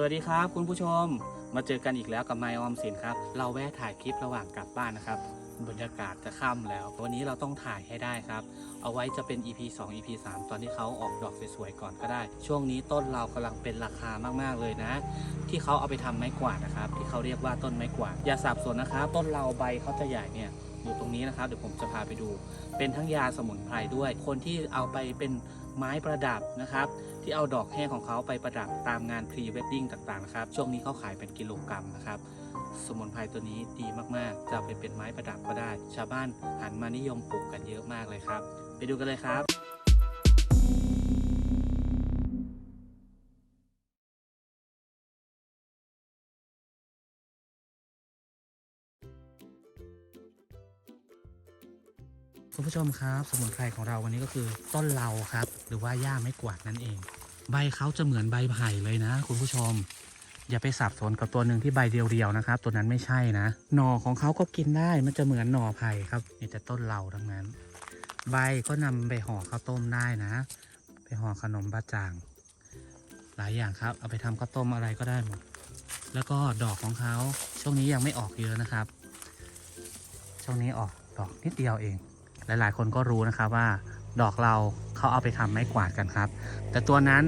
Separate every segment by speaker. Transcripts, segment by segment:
Speaker 1: สวัสดีครับคุณผู้ชมมาเจอกันอีกแล้วกับไมออมสินครับ เราแวะถ่ายคลิประหว่างกลับบ้านนะครับ บรรยากาศจะค่ำแล้ว วันนี้เราต้องถ่ายให้ได้ครับ เอาไว้จะเป็น EP 2 EP 3 ตอนที่เขาออกดอกสวยๆก่อนก็ได้ ช่วงนี้ต้นเรากำลังเป็นราคามากๆเลยนะ ที่เขาเอาไปทำไม้กวาดนะครับ ที่เขาเรียกว่าต้นไม้กวาดอย่าสับสนนะครับต้นเราใบเขาจะใหญ่เนี่ย อยู่ตรงนี้นะครับ เดี๋ยวผมจะพาไปดู เป็นทั้งยาสมุนไพรด้วย คนที่เอาไปเป็นไม้ประดับนะครับ ที่เอาดอกแห้งของเขาไปประดับตามงานพรีเวดดิ้งต่างๆนะครับ ช่วงนี้เขาขายเป็นกิโลกรัมนะครับ สมุนไพรตัวนี้ดีมากๆ จะไปเป็นไม้ประดับก็ได้ ชาวบ้านหันมานิยมปลูกกันเยอะมากเลยครับ ไปดูกันเลยครับ คุณผู้ชมครับสมุนไพรของเราวันนี้ก็คือต้นเลาครับ หรือว่าหญ้าไม้กวาดนั่นเอง ใบเขาจะเหมือนใบไผ่เลยนะ คุณผู้ชม อย่าไปสับสนกับตัวหนึ่งที่ใบเรียวๆนะครับ ตัวนั้นไม่ใช่นะ หน่อของเขาก็กินได้มันจะเหมือนหน่อไผ่ครับนี่แต่ต้นเหลาทั้งนั้น ใบก็นำไปห่อข้าวต้มได้นะ ไปห่อขนมบะจ่าง หลายอย่างครับ เอาไปทำข้าวต้มอะไรก็ได้หมดแล้วก็ดอกของเขาช่วงนี้ยังไม่ออกเยอะนะครับ ช่วงนี้ออกดอกนิดเดียวเอง หลาย ๆ คนก็รู้นะครับว่าดอกเราเขาเอาไปทำไม้กวาดกันครับ แต่ตัวนั้น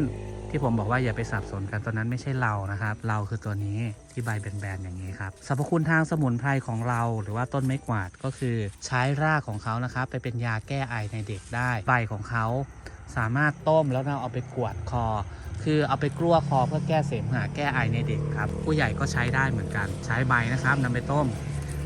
Speaker 1: ที่ผมบอกว่าอย่าไปสับสนกันตัวนั้นไม่ใช่เรานะครับ เราคือตัวนี้ที่ใบแบนๆอย่างนี้ครับสรรพคุณทางสมุนไพรของเรา หรือว่าต้นไม้กวาดก็คือใช้รากของเขานะครับ ไปเป็นยาแก้ไอในเด็กได้ใบของเขาสามารถต้มแล้วเราเอาไปกวดคอ คือเอาไปกลั้วคอเพื่อแก้เสมหะแก้ไอในเด็กครับ ผู้ใหญ่ก็ใช้ได้เหมือนกัน ใช้ใบนะครับนำไปต้ม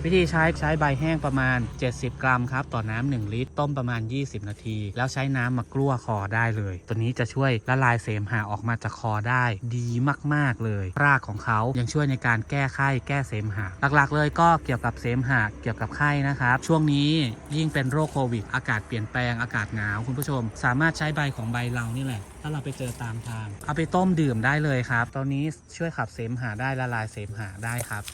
Speaker 1: วิธีใช้ใช้ใบแห้งประมาณ 70 กรัมครับต่อน้ำ1ลิตร ต้มประมาณ 20 นาที แล้วใช้น้ำมากลั้วคอได้เลย ตัวนี้จะช่วยละลายเสมหะออกมาจากคอได้ดีมาก ๆ เลย รากของเขายังช่วยในการแก้ไข้แก้เสมหะหลักๆ เลยก็เกี่ยวกับเสมหะเกี่ยวกับไข้นะครับ ช่วงนี้ยิ่งเป็นโรคโควิด อากาศเปลี่ยนแปลงอากาศหนาวคุณผู้ชม สามารถใช้ใบของใบเรานี่แหละถ้าเราไปเจอตามทาง เอาไปต้มดื่มได้เลยครับ ตอนนี้ช่วยขับเสมหะได้ละลายเสมหะได้ครับ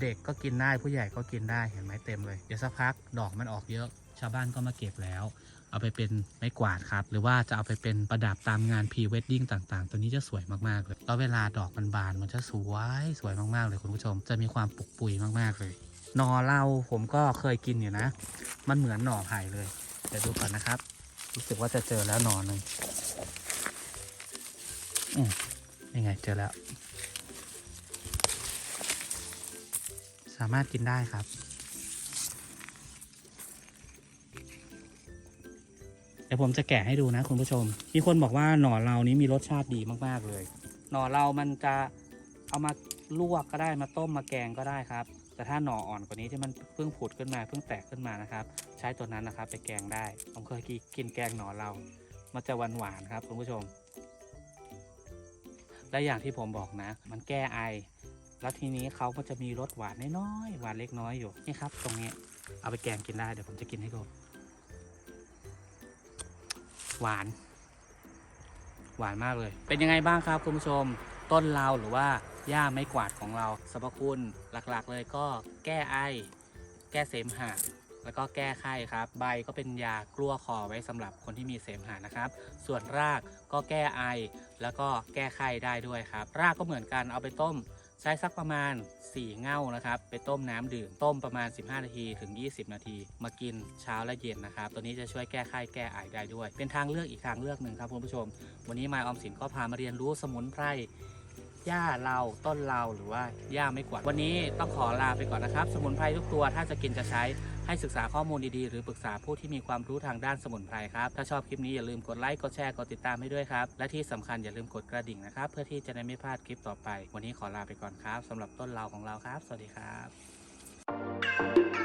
Speaker 1: เด็กก็กินได้ผู้ใหญ่ก็กินได้เห็นไหมเต็มเลย เดี๋ยวสักพักดอกมันออกเยอะ ชาวบ้านก็มาเก็บแล้ว เอาไปเป็นไม้กวาดครับ หรือว่าจะเอาไปเป็นประดับตามงานพรีเวดดิ้งต่าง ๆ ตัวนี้จะสวยมากๆเลยแล้วเวลาดอกมันบานมันจะสวยสวยมากๆเลยคุณผู้ชม จะมีความปุกปุยมากๆเลยหน่อเราผมก็เคยกินอยู่นะ มันเหมือนหน่อไผ่เลยเดี๋ยวดูก่อนนะครับ รู้สึกว่าจะเจอแล้วหน่อหนึ่งอืมยังไงเจอแล้ว สามารถกินได้ครับ เดี๋ยวผมจะแกะให้ดูนะคุณผู้ชม มีคนบอกว่าหน่อเรานี้มีรสชาติดีมากๆเลย หน่อเรามันจะเอามาลวกก็ได้มาต้มมาแกงก็ได้ครับ แต่ถ้าหน่ออ่อนกว่านี้ที่มันเพิ่งผุดขึ้นมาเพิ่งแตกขึ้นมานะครับ ใช้ตัวนั้นนะครับไปแกงได้ ผมเคยกินแกงหน่อเรามันจะหวานหวานๆครับคุณผู้ชม และอย่างที่ผมบอกนะ มันแก้ไอ แล้วทีนี้เขาก็จะมีรสหวานน้อยๆหวานเล็กน้อยอยู่นี่ครับ ตรงนี้เอาไปแกงกินได้เดี๋ยวผมจะกินให้ดูหวาน หวานมากเลย เป็นยังไงบ้างครับคุณผู้ชมต้นเราหรือว่าหญ้าไม้กวาดของเราสรรพคุณหลักๆ เลยก็แก้ไอ แก้เสมหะแล้วก็แก้ไข้ครับ ใบก็เป็นยากลั้วคอไว้สำหรับคนที่มีเสมหะนะครับ ส่วนรากก็แก้ไอ แล้วก็แก้ไข้ได้ด้วยครับ รากก็เหมือนกันเอาไปต้ม ใช้สักประมาณ 4 เง่านะครับ ไปต้มน้ำดื่ม ต้มประมาณ 15 นาทีถึง 20 นาที มากินเช้าและเย็นนะครับ ตัวนี้จะช่วยแก้ไข้แก้ไอได้ด้วย เป็นทางเลือกอีกทางเลือกหนึ่งครับคุณผู้ชม วันนี้มายออมสินก็พามาเรียนรู้สมุนไพร หญ้าเราต้นเราหรือว่าหญ้าไม่กวาดวันนี้ต้องขอลาไปก่อนนะครับ สมุนไพรทุกตัวถ้าจะกินจะใช้ให้ศึกษาข้อมูลดีๆ หรือปรึกษาผู้ที่มีความรู้ทางด้านสมุนไพรครับ ถ้าชอบคลิปนี้อย่าลืมกดไลค์ กดแชร์ กดติดตามให้ด้วยครับ และที่สำคัญอย่าลืมกดกระดิ่งนะครับ เพื่อที่จะได้ไม่พลาดคลิปต่อไป วันนี้ขอลาไปก่อนครับสำหรับต้นเราของเราครับ สวัสดีครับ